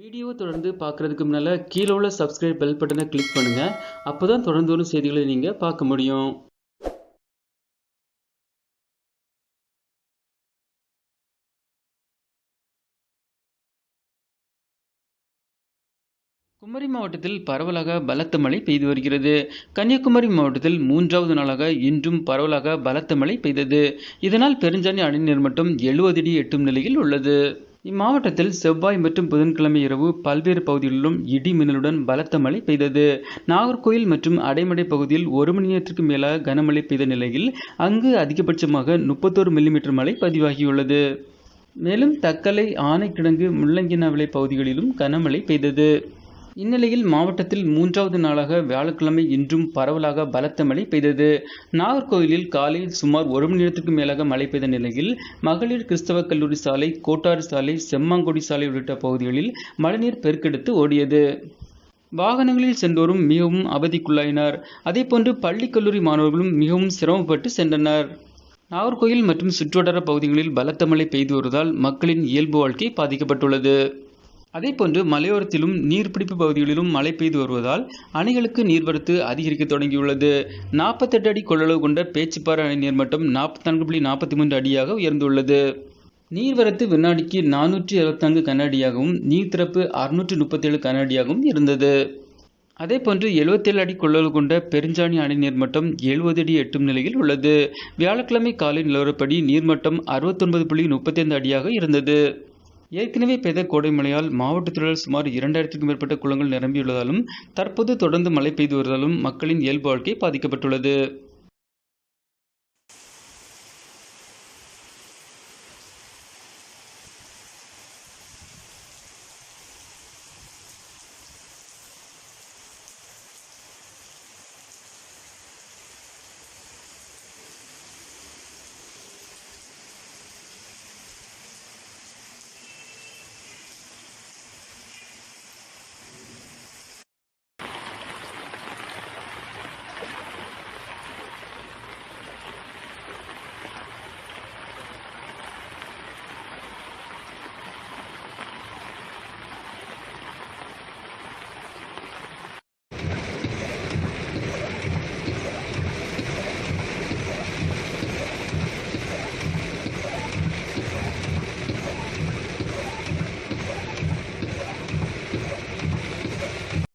Video தொடர்ந்து பார்க்குறதுக்கு முன்னால் கீழே உள்ள சப்ஸ்கிரைப் பெல் பட்டனை கிளிக் பண்ணுங்கள் அப்போ தான் தொடர்ந்து வரும் செய்திகளை நீங்கள் பார்க்க முடியும். குமரி மாவட்டத்தில் பரவலாக பலத்த மழை பெய்து வருகிறது. கன்னியாகுமரி மாவட்டத்தில் மூன்றாவது நாளாக இன்றும் பரவலாக பலத்த மழை பெய்தது. இதனால் பெருஞ்சாணி அணைநீர் மட்டம் எழுபது அடி எட்டும் நிலையில் உள்ளது. இம்மாவட்டத்தில் செவ்வாய் மற்றும் புதன்கிழமை இரவு பல்வேறு பகுதிகளிலும் இடி மின்னலுடன் பலத்த மழை பெய்தது. நாகர்கோயில் மற்றும் அடைமடை பகுதியில் ஒரு மணி நேரத்திற்கு மேலாக கனமழை பெய்த நிலையில் அங்கு அதிகபட்சமாக முப்பத்தோரு மில்லிமீட்டர் மழை பதிவாகியுள்ளது. மேலும் தக்கலை ஆனைக்கிடங்கு முள்ளங்கினாவிளை பகுதிகளிலும் கனமழை பெய்தது. இந்நிலையில் மாவட்டத்தில் மூன்றாவது நாளாக வியாழக்கிழமை இன்றும் பரவலாக பலத்த மழை பெய்தது. நாகர்கோயிலில் காலையில் சுமார் ஒரு மணி நேரத்திற்கு மேலாக மழை பெய்த நிலையில் மகளிர் கிறிஸ்தவ கல்லூரி சாலை கோட்டாறு சாலை செம்மாங்குடி சாலை உள்ளிட்ட பகுதிகளில் மழைநீர் பெருக்கெடுத்து ஓடியது. வாகனங்களில் சென்றோரும் மிகவும் அவதிக்குள்ளாயினர். அதேபோன்று பள்ளி கல்லூரி மாணவர்களும் மிகவும் சிரமப்பட்டு சென்றனர். நாகர்கோயில் மற்றும் சுற்றுவட்டார பகுதிகளில் பலத்த மழை பெய்து வருவதால் மக்களின் இயல்பு வாழ்க்கை பாதிக்கப்பட்டுள்ளது. அதேபோன்று மலையோரத்திலும் நீர்பிடிப்பு பகுதிகளிலும் மழை பெய்து வருவதால் அணைகளுக்கு நீர்வரத்து அதிகரிக்க தொடங்கியுள்ளது. நாற்பத்தெட்டு அடி கொள்ளளவு கொண்ட பேச்சுப்பாறை அணை நீர்மட்டம் நாற்பத்தி நான்கு புள்ளி நாற்பத்தி மூன்று அடியாக உயர்ந்துள்ளது. நீர்வரத்து வினாடிக்கு நானூற்றி இருபத்தான்கு கன நீர் திறப்பு அறுநூற்று முப்பத்தேழு கன இருந்தது. அதே போன்று எழுபத்தேழு அடி கொள்ளளவு கொண்ட பெருஞ்சாணி அணை நீர்மட்டம் எழுபது அடி எட்டும் நிலையில் உள்ளது. வியாழக்கிழமை காலை நிலவரப்படி நீர்மட்டம் அறுபத்தொன்பது புள்ளி முப்பத்தைந்து அடியாக இருந்தது. ஏற்கனவே பெய்த கோடை மழையால் மாவட்டத்தில் சுமார் இரண்டாயிரத்துக்கும் மேற்பட்ட குளங்கள் நிரம்பியுள்ளதாலும் தற்போது தொடர்ந்து மழை பெய்து வருவதாலும் மக்களின் இயல்பு வாழ்க்கை பாதிக்கப்பட்டுள்ளது.